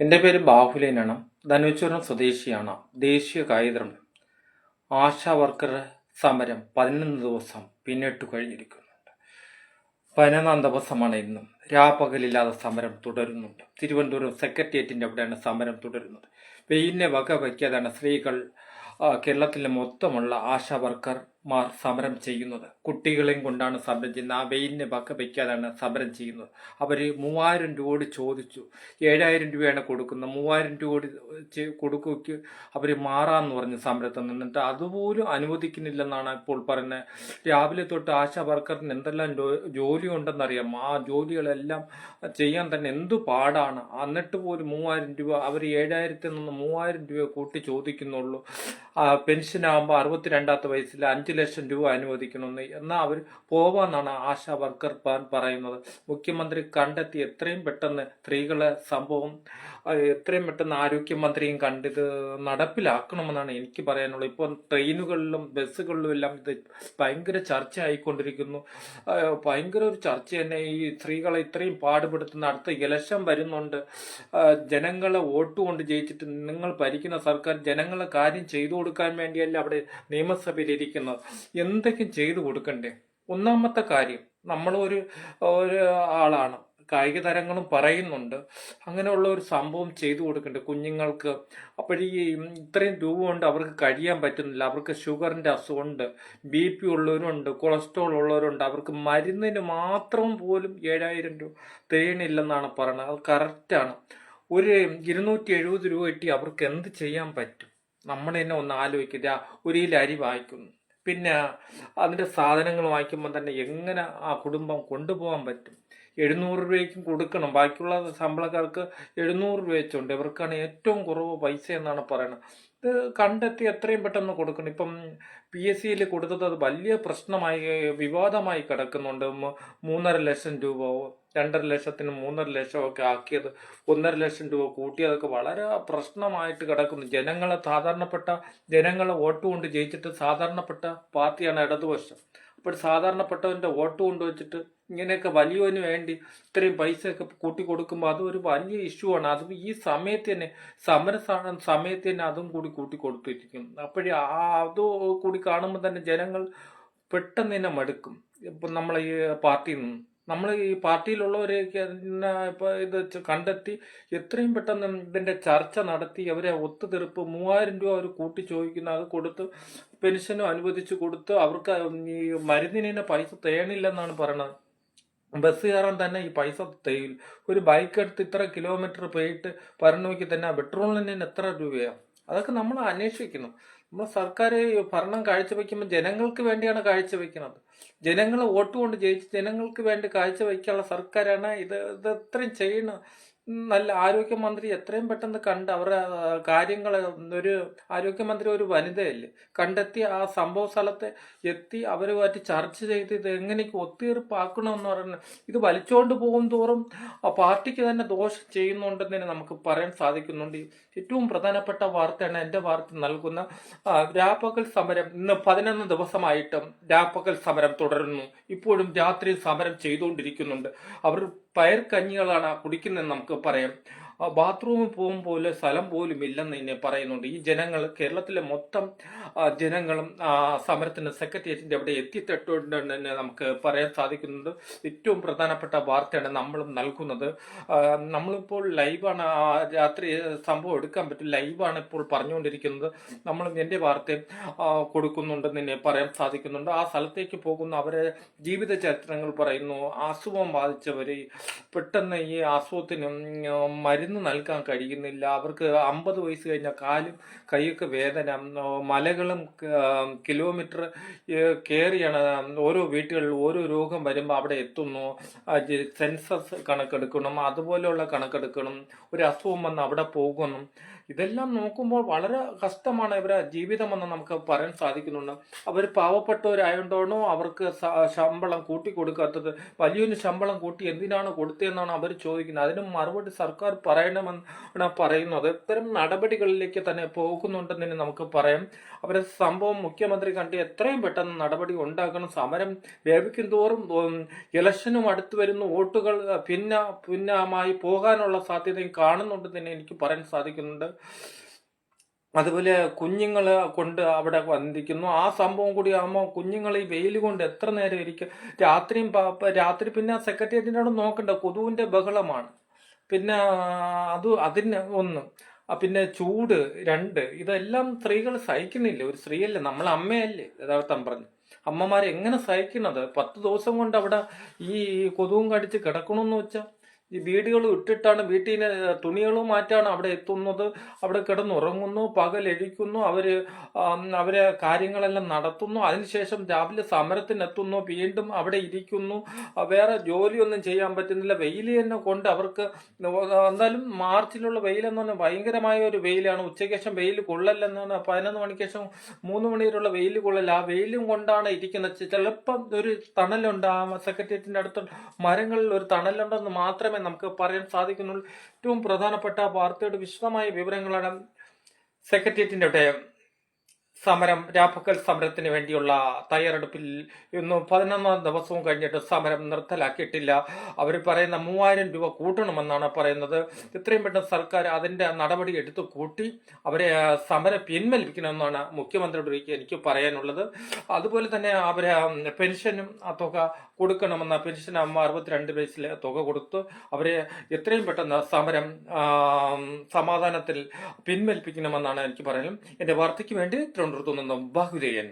എന്റെ പേര് ബാഹുലേനാണ് ധനുച്ചുരം സ്വദേശിയാണ്. ദേശീയ കായികതരം ആശാ വർക്കർ സമരം പതിനൊന്ന് ദിവസം പിന്നിട്ട് കഴിഞ്ഞിരിക്കുന്നുണ്ട്. പതിനൊന്നാം ദിവസമാണ് ഇന്നും. രാപ്പകലില്ലാതെ സമരം തുടരുന്നുണ്ട്. തിരുവനന്തപുരം സെക്രട്ടേറിയറ്റിന്റെ അവിടെയാണ് സമരം തുടരുന്നത്. വെയിലിനെ വക വയ്ക്കാതാണ് സ്ത്രീകൾ കേരളത്തിലെ മൊത്തമുള്ള ആശാ വർക്കർമാർ സമരം ചെയ്യുന്നത്. കുട്ടികളെയും കൊണ്ടാണ് സമരം ചെയ്യുന്നത്. ആ വെയിലിനെ വക്ക വയ്ക്കാതാണ് സമരം ചെയ്യുന്നത്. അവർ മൂവായിരം രൂപയോട് ചോദിച്ചു. ഏഴായിരം രൂപയാണ് കൊടുക്കുന്നത്. മൂവായിരം രൂപയോട് കൊടുക്കുക അവർ മാറാമെന്ന് പറഞ്ഞ് സമരത്തിൽ നിന്നിട്ട് അതുപോലും അനുവദിക്കുന്നില്ലെന്നാണ് ഇപ്പോൾ പറയുന്നത്. രാവിലെ തൊട്ട് ആശാ വർക്കറിന് എന്തെല്ലാം ജോലി ഉണ്ടെന്നറിയാം ആ ജോലികളെല്ലാം ചെയ്യാൻ തന്നെ എന്തു പാടാണ്? എന്നിട്ട് പോലും മൂവായിരം രൂപ അവർ ഏഴായിരത്തിൽ നിന്ന് മൂവായിരം രൂപ കൂട്ടി ചോദിക്കുന്നുള്ളൂ. പെൻഷനാകുമ്പോൾ അറുപത്തിരണ്ടാമത്തെ വയസ്സിൽ അഞ്ച് ലക്ഷം രൂപ അനുവദിക്കണമെന്ന് എന്നാൽ അവർ പോവാന്നാണ് ആശാ വർക്കർ പറയുന്നത്. മുഖ്യമന്ത്രി കണ്ടെത്തി എത്രയും പെട്ടെന്ന് സ്ത്രീകളെ സംഭവം എത്രയും പെട്ടെന്ന് ആരോഗ്യമന്ത്രിയും കണ്ടിത് നടപ്പിലാക്കണമെന്നാണ് എനിക്ക് പറയാനുള്ളത്. ഇപ്പോൾ ട്രെയിനുകളിലും ബസ്സുകളിലും എല്ലാം ഇത് ഭയങ്കര ചർച്ച ആയിക്കൊണ്ടിരിക്കുന്നു ഭയങ്കര ഒരു ചർച്ച തന്നെ ഈ സ്ത്രീകളെ ഇത്രയും പാടുപെടുത്തുന്ന അടുത്ത ഇലക്ഷൻ വരുന്നുണ്ട്. ജനങ്ങളെ വോട്ട് കൊണ്ട് ജയിച്ചിട്ട് നിങ്ങൾ ഭരിക്കുന്ന സർക്കാർ ജനങ്ങളെ കാര്യം ചെയ്തു കൊടുക്കാൻ വേണ്ടിയല്ല അവിടെ നിയമസഭയിലിരിക്കുന്നത് എന്തൊക്കെയും ചെയ്തു കൊടുക്കണ്ടേ? ഒന്നാമത്തെ കാര്യം നമ്മളൊരു ഒരു ആളാണ്. കായിക താരങ്ങളും പറയുന്നുണ്ട്. അങ്ങനെയുള്ള ഒരു സംഭവം ചെയ്തു കൊടുക്കുന്നുണ്ട് കുഞ്ഞുങ്ങൾക്ക്. അപ്പോഴീ ഇത്രയും രൂപ കൊണ്ട് അവർക്ക് കഴിയാൻ പറ്റുന്നില്ല. അവർക്ക് ഷുഗറിന്റെ അസുഖമുണ്ട് ബി പി ഉള്ളവരുണ്ട് കൊളസ്ട്രോൾ ഉള്ളവരുണ്ട്. അവർക്ക് മരുന്നിന് മാത്രം പോലും ഏഴായിരം രൂപ തേണില്ലെന്നാണ് പറയുന്നത്. അത് കറക്റ്റാണ്. ഒരു ഇരുന്നൂറ്റി എഴുപത് രൂപ കിട്ടി അവർക്ക് എന്ത് ചെയ്യാൻ പറ്റും? നമ്മൾ തന്നെ ഒന്ന് ആലോചിക്കുക ഒരു അരി വാങ്ങിക്കുന്നു. പിന്നെ അതിന്റെ സാധനങ്ങൾ വാങ്ങിക്കുമ്പോൾ തന്നെ എങ്ങനെ ആ കുടുംബം കൊണ്ടുപോകാൻ പറ്റും? എഴുന്നൂറ് രൂപയ്ക്കും കൊടുക്കണം. ബാക്കിയുള്ള ശമ്പളക്കാർക്ക് എഴുന്നൂറ് രൂപ വെച്ചുണ്ട് ഇവർക്കാണ് ഏറ്റവും കുറവ് പൈസ എന്നാണ് പറയുന്നത്. ഇത് കണ്ടെത്തി എത്രയും പെട്ടെന്ന് കൊടുക്കണം. ഇപ്പം പി എസ് സിയിൽ കൊടുത്തത് അത് വലിയ പ്രശ്നമായി വിവാദമായി കിടക്കുന്നുണ്ട്. മൂന്നര ലക്ഷം രൂപ രണ്ടര ലക്ഷത്തിന് മൂന്നര ലക്ഷമൊക്കെ ആക്കിയത് ഒന്നര ലക്ഷം രൂപ കൂട്ടിയതൊക്കെ വളരെ പ്രശ്നമായിട്ട് കിടക്കുന്നു. ജനങ്ങളെ സാധാരണപ്പെട്ട ജനങ്ങളെ വോട്ട് കൊണ്ട് ജയിച്ചിട്ട് സാധാരണപ്പെട്ട പാർട്ടിയാണ് ഇടതുപക്ഷം. അപ്പോൾ സാധാരണപ്പെട്ടവന്റെ വോട്ട് കൊണ്ടുവച്ചിട്ട് ഇങ്ങനെയൊക്കെ വലിയവന് വേണ്ടി ഇത്രയും പൈസയൊക്കെ കൂട്ടി കൊടുക്കുമ്പോൾ അത് ഒരു വലിയ ഇഷ്യൂ ആണ്. അതും ഈ സമയത്ത് തന്നെ സമര സമയത്ത് തന്നെ അതും കൂടി കൂട്ടി കൊടുത്തിരിക്കും. അപ്പോഴേ ആ അതോ കൂടി കാണുമ്പോൾ തന്നെ ജനങ്ങൾ പെട്ടെന്ന് തന്നെ മടുക്കും. ഇപ്പം നമ്മളെ ഈ പാർട്ടിയിൽ നിന്ന്. നമ്മൾ ഈ പാർട്ടിയിലുള്ളവരെയൊക്കെ ഇതിനെ ഇപ്പൊ ഇത് കണ്ടെത്തി എത്രയും പെട്ടെന്ന് ഇതിന്റെ ചർച്ച നടത്തി അവരെ ഒത്തുതീർപ്പ് മൂവായിരം രൂപ അവർ കൂട്ടി ചോദിക്കുന്ന അത് കൊടുത്ത് പെൻഷനും അനുവദിച്ച് കൊടുത്ത് അവർക്ക് ഈ മരുന്നിനെ പൈസ തേണില്ലെന്നാണ് പറയണത്. ബസ് കയറാൻ തന്നെ ഈ പൈസ തേയില്ല. ഒരു ബൈക്ക് എടുത്ത് ഇത്ര കിലോമീറ്റർ പോയിട്ട് പറഞ്ഞു നോക്കി തന്നെ പെട്രോളിന് എത്ര രൂപയാണ് അതൊക്കെ നമ്മൾ അന്വേഷിക്കുന്നു. നമ്മൾ സർക്കാർ ഭരണം കാഴ്ചവെക്കുമ്പോൾ ജനങ്ങൾക്ക് വേണ്ടിയാണ് കാഴ്ചവെക്കുന്നത്. ജനങ്ങൾ വോട്ട് കൊണ്ട് ജയിച്ച് ജനങ്ങൾക്ക് വേണ്ടി കാഴ്ചവെക്കാനുള്ള സർക്കാരാണ് ഇത് ഇത് ഇത്രയും ചെയ്യണം നല്ല ആരോഗ്യമന്ത്രി എത്രയും പെട്ടെന്ന് കണ്ട് അവരുടെ കാര്യങ്ങൾ ഒരു ആരോഗ്യമന്ത്രി ഒരു വനിതയല്ലേ കണ്ടെത്തി ആ സംഭവ സ്ഥലത്തെ എത്തി അവരുമായിട്ട് ചർച്ച ചെയ്ത് ഇത് എങ്ങനെയൊക്കെ ഒത്തീർപ്പാക്കണമെന്ന് പറയുന്നത് ഇത് വലിച്ചുകൊണ്ട് പോകും തോറും ആ പാർട്ടിക്ക് തന്നെ ദോഷം ചെയ്യുന്നുണ്ടെന്ന് തന്നെ നമുക്ക് പറയാൻ സാധിക്കുന്നുണ്ട്. ഏറ്റവും പ്രധാനപ്പെട്ട വാർത്തയാണ് എന്റെ വാർത്ത നൽകുന്ന രാപ്പകൽ സമരം ഇന്ന് പതിനൊന്ന് ദിവസമായിട്ടും രാപ്പകൽ സമരം തുടരുന്നു. ഇപ്പോഴും രാത്രി സമരം ചെയ്തുകൊണ്ടിരിക്കുന്നുണ്ട്. അവർ പയർ കഞ്ഞികളാണ് കുടിക്കുന്നതെന്ന് നമുക്ക് പറയാം ആ, ബാത്റൂമിൽ പോകും പോലെ സ്ഥലം പോലും ഇല്ലെന്ന് തന്നെ പറയുന്നുണ്ട്. ഈ ജനങ്ങൾ കേരളത്തിലെ മൊത്തം ജനങ്ങളും സമരത്തിന് സെക്രട്ടേറിയറ്റിന്റെ അവിടെ എത്തിത്തെട്ടുണ്ടെന്ന് തന്നെ നമുക്ക് പറയാൻ സാധിക്കുന്നുണ്ട്. ഏറ്റവും പ്രധാനപ്പെട്ട വാർത്തയാണ് നമ്മളും നൽകുന്നത്. നമ്മളിപ്പോൾ ലൈവാണ് രാത്രി സംഭവം എടുക്കാൻ പറ്റും ലൈവാണ് ഇപ്പോൾ പറഞ്ഞുകൊണ്ടിരിക്കുന്നത്. നമ്മൾ എന്റെ വാർത്തയും കൊടുക്കുന്നുണ്ടെന്ന് തന്നെ പറയാൻ സാധിക്കുന്നുണ്ട്. ആ സ്ഥലത്തേക്ക് പോകുന്ന അവരെ ജീവിത ചരിത്രങ്ങൾ പറയുന്നു. അസുഖം ബാധിച്ചവർ പെട്ടെന്ന് ഈ അസുഖത്തിന് ഉം, മരുന്ന് നൽകാൻ കഴിയുന്നില്ല. അവർക്ക് അമ്പത് വയസ്സ് കഴിഞ്ഞാൽ കാലും കൈയൊക്കെ വേദന. മലകളും കിലോമീറ്റർ കയറിയാണ് ഓരോ വീട്ടുകളിൽ ഓരോ രോഗം വരുമ്പോൾ അവിടെ എത്തുന്നു. സെൻസസ് കണക്കെടുക്കണം. അതുപോലെയുള്ള കണക്കെടുക്കണം. ഒരു അസുഖം വന്ന് അവിടെ പോകണം ഇതെല്ലാം നോക്കുമ്പോൾ വളരെ കഷ്ടമാണ് ഇവരെ ജീവിതമെന്ന് നമുക്ക് പറയാൻ സാധിക്കുന്നുണ്ട്. അവർ പാവപ്പെട്ടവരായതുകൊണ്ടാണോ അവർക്ക് ശമ്പളം കൂട്ടി കൊടുക്കാത്തത് വലിയൊരു ശമ്പളം കൂട്ടി എന്തിനാണ് കൊടുത്തതെന്നാണ് അവർ ചോദിക്കുന്നത്. അതിന് മറുപടി സർക്കാർ പറയണമെന്നാണ് പറയുന്നത്. ഇത്തരം നടപടികളിലേക്ക് തന്നെ പോകുന്നുണ്ടെന്ന് തന്നെ നമുക്ക് പറയാം. അവരെ സംഭവം മുഖ്യമന്ത്രി കണ്ട് എത്രയും പെട്ടെന്ന് നടപടി ഉണ്ടാക്കണം. സമരം വ്യാപിക്കും തോറും ഇലക്ഷനും അടുത്തു വരുന്ന. വോട്ടുകൾ ഭിന്ന ഭിന്നമായി പോകാനുള്ള സാധ്യതയും കാണുന്നുണ്ടെന്ന് തന്നെ എനിക്ക് പറയാൻ സാധിക്കുന്നുണ്ട്. അതുപോലെ കുഞ്ഞുങ്ങൾ കൊണ്ട് അവിടെ വന്നിരിക്കുന്നു ആ സംഭവം കൂടി ആകുമ്പോൾ കുഞ്ഞുങ്ങൾ ഈ വെയിൽ കൊണ്ട് എത്ര നേരം ഇരിക്കും രാത്രിയും രാത്രി പിന്നെ സെക്രട്ടേറിയറ്റിന്റെ അവിടെ നോക്കണ്ട. കൊതുവിന്റെ ബഹളമാണ്. പിന്നെ അത് അതിന് ഒന്ന്. പിന്നെ ചൂട് രണ്ട്. ഇതെല്ലാം സ്ത്രീകൾ സഹിക്കുന്നില്ല. ഒരു സ്ത്രീയല്ലേ. നമ്മൾ അമ്മയല്ലേ. യഥാർത്ഥം പറഞ്ഞു. അമ്മമാരെ എങ്ങനെ സഹിക്കുന്നത്? പത്ത് ദിവസം കൊണ്ട് അവിടെ ഈ കൊതുവും കടിച്ച് കിടക്കണമെന്ന് വെച്ചാൽ ഈ വീടുകൾ ഇട്ടിട്ടാണ് വീട്ടിൽ നിന്ന് തുണികൾ മാറ്റാണ് അവിടെ എത്തുന്നത്. അവിടെ കിടന്നുറങ്ങുന്നു പകലഴിക്കുന്നു അവർ അവരെ കാര്യങ്ങളെല്ലാം നടത്തുന്നു. അതിനുശേഷം രാവിലെ സമരത്തിനെത്തുന്നു വീണ്ടും അവിടെ ഇരിക്കുന്നു. വേറെ ജോലിയൊന്നും ചെയ്യാൻ പറ്റുന്നില്ല. വെയിൽ തന്നെ കൊണ്ട് അവർക്ക് എന്തായാലും മാർച്ചിലുള്ള വെയിലെന്ന് പറഞ്ഞാൽ ഭയങ്കരമായ ഒരു വെയിലാണ്. ഉച്ചയ്ക്ക് ശേഷം വെയിൽ കൊള്ളല്ലെന്നാണ് പതിനൊന്ന് മണിക്ക് ശേഷം മൂന്ന് മണി വെയിൽ കൊള്ളല്ല. ആ വെയിലും കൊണ്ടാണ് ഇരിക്കുന്നത്. ചിലപ്പം ഒരു തണലുണ്ട്. ആ സെക്രട്ടേറിയറ്റിന്റെ അടുത്ത് മരങ്ങളിൽ ഒരു തണലുണ്ടെന്ന് മാത്രമേ നമുക്ക് പറയാൻ സാധിക്കുന്നുള്ളൂ. ഏറ്റവും പ്രധാനപ്പെട്ട വാർത്തയുടെ വിശദമായ വിവരങ്ങളാണ് സെക്രട്ടേറിയറ്റിന്റെ സമരം രാപ്പകൽ സമരത്തിന് വേണ്ടിയുള്ള തയ്യാറെടുപ്പിൽ ഇന്ന് പതിനൊന്നാം ദിവസവും കഴിഞ്ഞിട്ട് സമരം നിർത്തലാക്കിയിട്ടില്ല. അവർ പറയുന്ന മൂവായിരം രൂപ കൂട്ടണമെന്നാണ് പറയുന്നത്. എത്രയും പെട്ടെന്ന് സർക്കാർ അതിന്റെ നടപടി എടുത്തു കൂട്ടി അവരെ സമരം പിൻവലിപ്പിക്കണമെന്നാണ് മുഖ്യമന്ത്രിയോട് എനിക്ക് പറയാനുള്ളത്. അതുപോലെ തന്നെ അവരെ പെൻഷനും ആ തുക കൊടുക്കണമെന്ന പെൻഷൻ അമ്മ അറുപത്തിരണ്ട് വയസ്സിലെ തുക കൊടുത്തു. അവരെ എത്രയും പെട്ടെന്ന് സമരം സമാധാനത്തിൽ പിൻവലിപ്പിക്കണമെന്നാണ് എനിക്ക് പറയാനും എന്റെ വാർത്തയ്ക്ക് വേണ്ടി തിരുവനന്തപുരത്തു നിന്നും ബാഹുദയൻ.